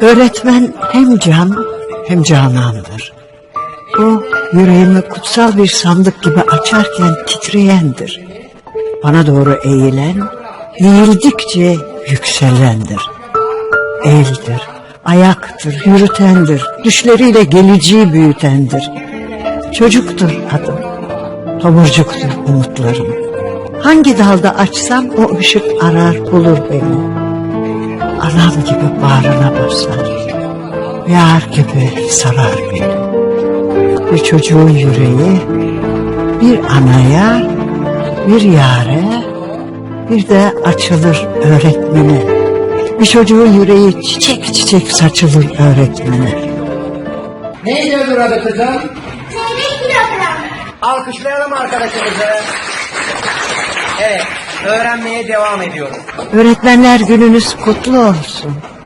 Öğretmen hem can hem canandır. O yüreğimi kutsal bir sandık gibi açarken titreyendir. Bana doğru eğilen, eğildikçe yükselendir. Eldir, ayaktır, yürütendir, düşleriyle geleceği büyütendir. Çocuktur adım, tomurcuktur umutlarım. Hangi dalda açsam o ışık arar bulur beni. Anam gibi bağrına basar, yar gibi sarar beni. Bir çocuğun yüreği, bir anaya, bir yare, bir de açılır öğretmene. Bir çocuğun yüreği çiçek çiçek saçılır öğretmene. Neydi öbür adı kızım? Zeynep kilogram. Alkışlayalım arkadaşımızı. Evet, öğrenmeye devam ediyoruz. Öğretmenler gününüz kutlu olsun.